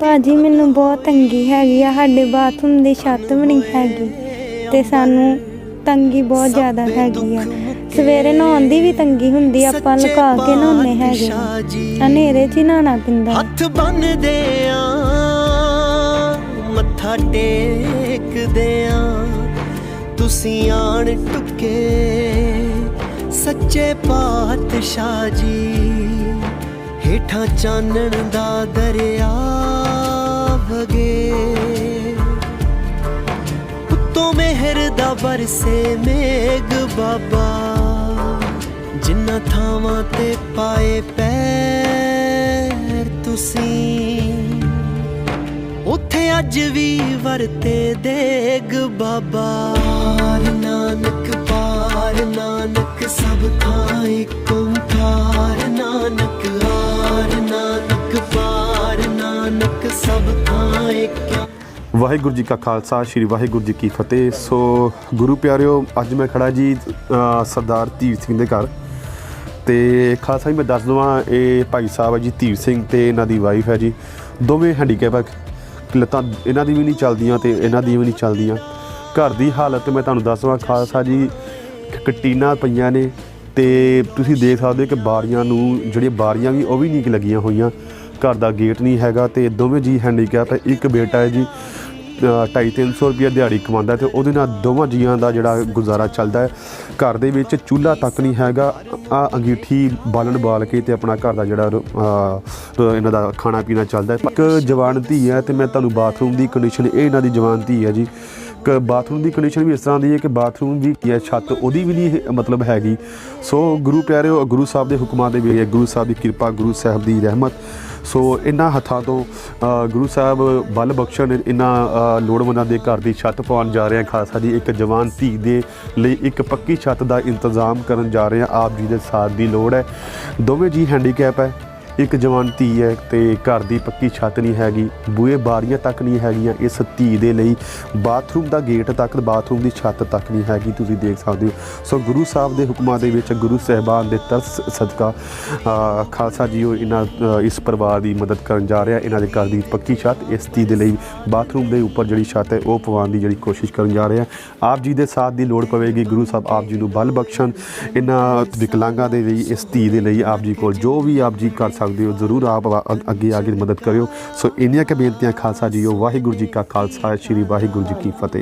ਭਾਜੀ, ਮੈਨੂੰ ਬਹੁਤ ਤੰਗੀ ਹੈਗੀ ਆ। ਸਾਡੇ ਬਾਥਰੂਮ ਦੀ ਛੱਤ ਵੀ ਨਹੀਂ ਹੈਗੀ ਤੇ ਸਾਨੂੰ ਤੰਗੀ ਬਹੁਤ ਜ਼ਿਆਦਾ ਹੈਗੀ ਆ। ਸਵੇਰੇ ਨਹਾਉਣ ਦੀ ਵੀ ਤੰਗੀ ਹੁੰਦੀ ਆਪਾਂ ਲੁਕਾ ਕੇ ਨਹਾਉਂਦੇ ਹੈਗੇ ਹਨੇਰੇ 'ਚ ਹੀ ਨਹਾਉਣਾ ਪੈਂਦਾ ਹੱਥ ਬੰਨਦੇ ਆ, ਮੱਥਾ ਟੇਕਦੇ ਆ। ਤੁਸੀਂ ਆਣ ਟੁੱਕੇ, ਸੱਚੇ ਪਾਤਸ਼ਾਹ ਜੀ। ਹੇਠਾਂ ਚਾਨਣ ਦਾ ਦਰਿਆ ਵਗੇ ਉੱਤੋਂ ਮਿਹਰ ਦਾ ਵਰਸੇ ਮੇਗ ਬਾਬਾ, ਜਿੰਨਾ ਥਾਵਾਂ ਤੇ ਪਾਏ ਪੈਰ ਤੁਸੀਂ। ਉੱਥੇ ਅੱਜ ਵੀ ਵਰਤੇ ਦੇਗ ਬਾਬਾ। ਨਾਨਕ, ਪਾਰ ਨਾਨਕ, ਸਭ ਥਾਂ ਇੱਕ ਨਾਨਕ, ਆਰ ਨਾਨਕ, ਪਾਰ ਨਾਨਕ ਸਭ ਥਾਂ ਇੱਕ। ਵਾਹਿਗੁਰੂ ਜੀ ਕਾ ਖਾਲਸਾ, ਸ੍ਰੀ ਵਾਹਿਗੁਰੂ ਜੀ ਕੀ ਫਤਿਹ। ਸੋ ਗੁਰੂ ਪਿਆਰਿਓ, ਅੱਜ ਮੈਂ ਖੜਾ ਜੀ ਸਰਦਾਰ ਧੀਰ ਸਿੰਘ ਦੇ ਘਰ। ਤੇ ਖਾਲਸਾ ਜੀ, ਮੈਂ ਦੱਸ ਦਵਾਂ, ਇਹ ਭਾਈ ਸਾਹਿਬ ਹੈ ਜੀ, ਧੀਰ ਸਿੰਘ ਤੇ ਇਹਨਾਂ ਦੀ ਵਾਈਫ ਹੈ ਜੀ। ਦੋਵੇਂ ਹੈਂਡੀਕੈਪ ਹੈ ਲੱਤਾਂ ਇਹਨਾਂ ਦੀ ਵੀ ਨਹੀਂ ਚੱਲਦੀਆਂ ਤੇ ਇਹਨਾਂ ਦੀ ਵੀ ਨਹੀਂ ਚੱਲਦੀਆਂ। ਘਰ ਦੀ ਹਾਲਤ ਮੈਂ ਤੁਹਾਨੂੰ ਦੱਸ ਦੱਸਵਾਂ ਖਾਲਸਾ ਜੀ, ਕਟੀਨਾ ਪਈਆਂ ਨੇ ਤੇ ਤੁਸੀਂ ਦੇਖ ਸਕਦੇ ਹੋ ਕਿ ਬਾਰੀਆਂ ਨੂੰ, ਜਿਹੜੀਆਂ ਬਾਰੀਆਂ ਵੀ ਉਹ ਵੀ ਨਹੀਂ ਲੱਗੀਆਂ ਹੋਈਆਂ। ਘਰ ਦਾ ਗੇਟ ਨਹੀਂ ਹੈਗਾ ਤੇ ਦੋਵੇਂ ਜੀ ਹੈਂਡੀਕੈਪ ਹੈ। ਇੱਕ ਬੇਟਾ ਹੈ ਜੀ 250 ਰੁਪਏ ਦਿਹਾੜੀ ਕਮਾਉਂਦਾ ਤੇ ਉਹਦੇ ਨਾਲ ਦੋਵਾਂ ਜੀਆਂ ਦਾ ਜਿਹੜਾ ਗੁਜ਼ਾਰਾ ਚੱਲਦਾ ਹੈ। ਘਰ ਦੇ ਵਿੱਚ ਚੁੱਲ੍ਹਾ ਤੱਕ ਨਹੀਂ ਹੈਗਾ। ਆ ਅੰਗੀਠੀ ਬਾਲਣ ਬਾਲ ਕੇ ਤੇ ਆਪਣਾ ਘਰ ਦਾ ਜਿਹੜਾ ਰੋ- ਇਹਨਾਂ ਦਾ ਖਾਣਾ ਪੀਣਾ ਚੱਲਦਾ ਹੈ। ਇੱਕ ਜਵਾਨ ਧੀ ਹੈ ਤੇ ਮੈਂ ਤੁਹਾਨੂੰ ਬਾਥਰੂਮ ਦੀ ਕੰਡੀਸ਼ਨ ਇਹ ਇਹਨਾਂ ਦੀ ਜਵਾਨ ਧੀ ਹੈ ਜੀ। ਬਾਥਰੂਮ ਦੀ ਕੰਡੀਸ਼ਨ ਵੀ ਇਸ ਤਰ੍ਹਾਂ ਦੀ ਹੈ ਕਿ ਬਾਥਰੂਮ ਦੀ ਕੀ ਹੈ, ਛੱਤ ਉਹਦੀ ਵੀ ਨਹੀਂ ਮਤਲਬ ਹੈਗੀ। ਸੋ ਗੁਰੂ ਪਿਆਰਿਓ, ਗੁਰੂ ਸਾਹਿਬ ਦੇ ਹੁਕਮਾਂ ਦੇ ਵੀ ਗੁਰੂ ਸਾਹਿਬ ਦੀ ਕਿਰਪਾ, ਗੁਰੂ ਸਾਹਿਬ ਦੀ ਰਹਿਮਤ। ਸੋ ਇਹਨਾਂ ਹੱਥਾਂ ਤੋਂ ਗੁਰੂ ਸਾਹਿਬ ਬਲ ਬਖਸ਼ਣ, ਇਹਨਾਂ ਲੋੜਵੰਦਾਂ ਦੇ ਘਰ ਦੀ ਛੱਤ ਪਾਉਣ ਜਾ ਰਹੇ ਆ ਖਾਲਸਾ ਜੀ, ਇੱਕ ਜਵਾਨ ਧੀ ਦੇ ਲਈ ਇੱਕ ਪੱਕੀ ਛੱਤ ਦਾ ਇੰਤਜ਼ਾਮ ਕਰਨ ਜਾ ਰਹੇ ਹਾਂ। ਆਪ ਜੀ ਦੇ ਸਾਥ ਦੀ ਲੋੜ ਹੈ। ਦੋਵੇਂ ਜੀ ਹੈਂਡੀਕੈਪ ਹੈ। ਇੱਕ ਜਵਾਨ ਧੀ ਹੈ ਤੇ ਘਰ ਦੀ ਪੱਕੀ ਛੱਤ ਨਹੀਂ ਹੈਗੀ, ਬੂਹੇ ਬਾਰੀਆਂ ਤੱਕ ਨਹੀਂ ਹੈਗੀਆਂ, ਇਸ ਧੀ ਦੇ ਲਈ ਬਾਥਰੂਮ ਦਾ ਗੇਟ ਤੱਕ, ਬਾਥਰੂਮ ਦੀ ਛੱਤ ਤੱਕ ਨਹੀਂ ਹੈਗੀ, ਤੁਸੀਂ ਦੇਖ ਸਕਦੇ ਹੋ। ਸੋ ਗੁਰੂ ਸਾਹਿਬ ਦੇ ਹੁਕਮਾਂ ਦੇ ਵਿੱਚ ਗੁਰੂ ਸਾਹਿਬਾਨ ਦੇ ਤਰਸ ਸਦਕਾ ਖਾਲਸਾ ਜੀ ਉਹ ਇਹਨਾਂ ਇਸ ਪਰਿਵਾਰ ਦੀ ਮਦਦ ਕਰਨ ਜਾ ਰਿਹਾ, ਇਹਨਾਂ ਦੇ ਘਰ ਦੀ ਪੱਕੀ ਛੱਤ, ਇਸ ਧੀ ਦੇ ਲਈ ਬਾਥਰੂਮ ਦੇ ਉੱਪਰ ਜਿਹੜੀ ਛੱਤ ਹੈ, ਉਹ ਪਵਾਉਣ ਦੀ ਜਿਹੜੀ ਕੋਸ਼ਿਸ਼ ਕਰਨ ਜਾ ਰਿਹਾ। ਆਪ ਜੀ ਦੇ ਸਾਥ ਦੀ ਲੋੜ ਪਵੇਗੀ, ਗੁਰੂ ਸਾਹਿਬ ਆਪ ਜੀ ਨੂੰ ਬਲ ਬਖਸ਼ਣ, ਇਹਨਾਂ ਵਿਕਲਾਂਗਾਂ ਦੇ ਲਈ, ਇਸ ਧੀ ਦੇ ਲਈ ਆਪ ਜੀ ਕੋਲ ਜੋ ਵੀ ਆਪ ਜੀ ਕਰ ਸਕਦੇ ਹੋ, ਜ਼ਰੂਰ ਆਪ ਅੱਗੇ ਆ ਕੇ ਮਦਦ ਕਰਿਓ। ਸੋ ਇੰਨੀਆਂ ਕੁ ਬੇਨਤੀਆਂ ਖਾਲਸਾ ਜੀਓ ਵਾਹਿਗੁਰੂ ਜੀ ਕਾ ਖਾਲਸਾ, ਸ੍ਰੀ ਵਾਹਿਗੁਰੂ ਜੀ ਕੀ ਫਤਿਹ।